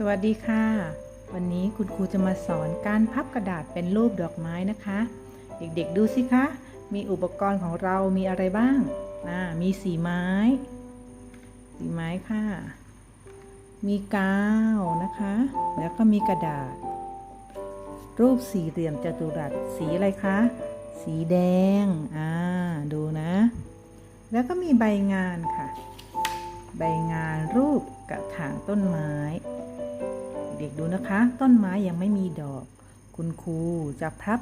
สวัสดีค่ะ วันนี้คุณครูจะมาสอนการพับกระดาษเป็นรูปดอกไม้นะคะ เด็กๆดูสิคะ มีอุปกรณ์ของเรามีอะไรบ้างามีสีไม้ สีไม้ค่ะ มีกาวนะคะ แล้วก็มีกระดาษ รูปสี่เหลี่ยมจัตุรัสสีอะไรคะ สีแดง อ่า ดูนะ แล้วก็มีใบงานค่ะ ใบงานรูปกระถางต้นไม้ เด็กดูนะคะ ต้นไม้ยังไม่มีดอก คุณครูจะพับ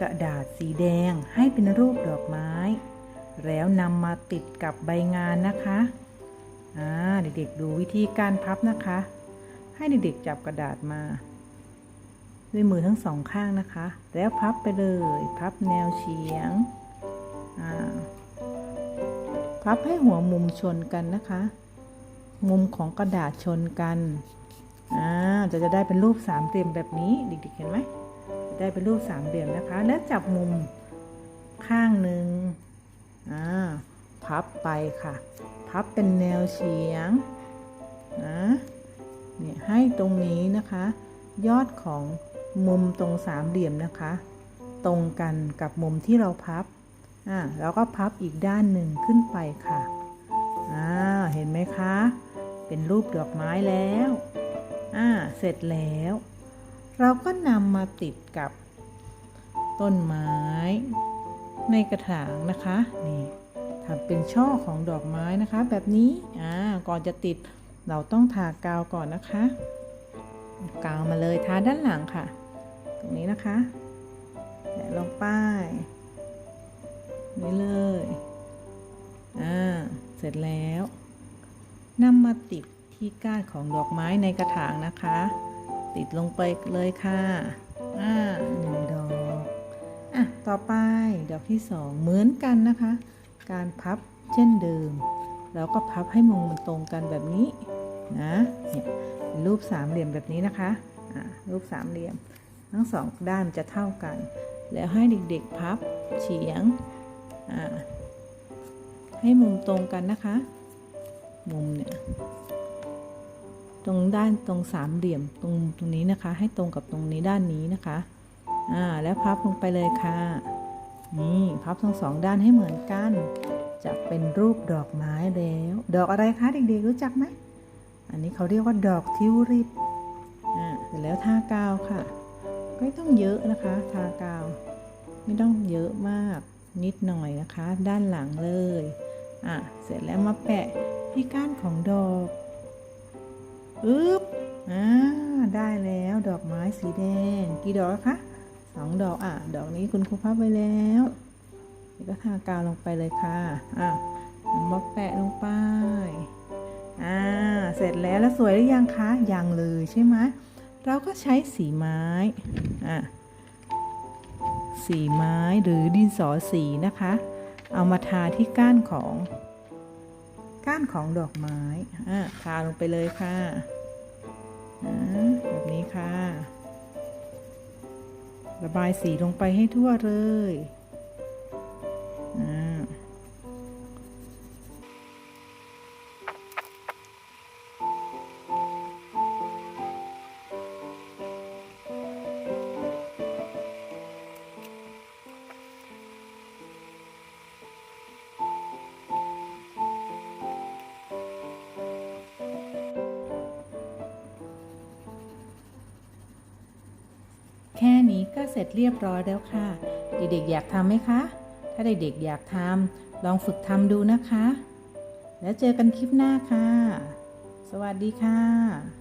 กระดาษสีแดงให้เป็นรูปดอกไม้ แล้วนำมาติดกับใบงานนะคะอ่าเด็กๆดูวิธีการพับนะคะ ให้เด็กๆจับกระดาษมา ด้วยมือทั้งสองข้างนะคะ แล้วพับไปเลย พับแนวเฉียงอ่าพับให้หัวมุมชนกันนะคะ มุมของกระดาษชนกัน อ่าจะจะได้เป็นรูปสามเหลี่ยมแบบนี้เด็กๆเห็นไหมได้เป็นรูปสามเหลี่ยมนะคะ แล้วจับมุมข้างหนึ่งอ่าพับไปค่ะ พับเป็นแนวเฉียงนะเนี่ยให้ตรงนี้นะคะ ยอดของมุมตรงสามเหลี่ยมนะคะ ตรงกันกับมุมที่เราพับอ่าแล้วก็พับอีกด้านหนึ่งขึ้นไปค่ะอ่าเห็นไหมคะ เป็นรูปดอกไม้แล้ว เสร็จแล้ว เราก็นำมาติดกับ ต้นไม้ ในกระถางนะคะนี่ทำเป็นช่อของดอกไม้นะคะ แบบนี้อ่าก่อนจะติดเราต้องทากาวก่อนนะคะกาวมาเลยทาด้านหลังค่ะ ตรงนี้นะคะแตะลงป้ายนี่เลยอ่าเสร็จแล้วนำมาติด ที่ก้านของดอกไม้ในกระถางนะคะ ติดลงไปเลยค่ะอ่าหนึ่งดอกอะต่อไปดอกที่สองเหมือนกันนะคะ การพับเช่นเดิม แล้วก็พับให้มุมมันตรงกันแบบนี้นะเนี่ยรูปสามเหลี่ยมแบบนี้นะคะอ่ารูปสามเหลี่ยม ทั้งสองด้านจะเท่ากัน แล้วให้เด็กๆพับเฉียงอ่าให้มุมตรงกันนะคะ มุมเนี่ย ตรงด้านตรงสามเหลี่ยมตรงตรงนี้นะคะ ให้ตรงกับตรงนี้ด้านนี้นะคะอ่าแล้วพับลงไปเลยค่ะ นี่พับทั้งสองด้านให้เหมือนกัน จะเป็นรูปดอกไม้แล้ว ดอกอะไรคะเด็กๆรู้จักไหมอันนี้เขาเรียกว่าดอกทิวลิปอ่าเสร็จแล้วทากาวค่ะ ไม่ต้องเยอะนะคะ ทากาว ไม่ต้องเยอะมากนิดหน่อยนะคะ ด้านหลังเลยอะเสร็จแล้วมาแปะที่ก้านของดอก อึ๊บอ่าได้แล้วดอกไม้สีแดง กี่ดอกคะสองดอกอะ ดอกนี้คุณครูพับไว้แล้วนี่ก็ทากาวลงไปเลยค่ะอะมาแปะลงไปอ่าเสร็จแล้วแล้วสวยหรือยังคะยังเลยใช่ไหมเราก็ใช้สีไม้อะสีไม้หรือดินสอสีนะคะ เอามาทาที่ก้านของ ก้านของดอกไม้ทาลงไปเลยค่ะแบบนี้ค่ะ ระบายสีลงไปให้ทั่วเลย แค่นี้ก็เสร็จเรียบร้อยแล้วค่ะ เด็กๆอยากทำไหมคะ ถ้าเด็กๆอยากทำลองฝึกทำดูนะคะ แล้วเจอกันคลิปหน้าค่ะ สวัสดีค่ะ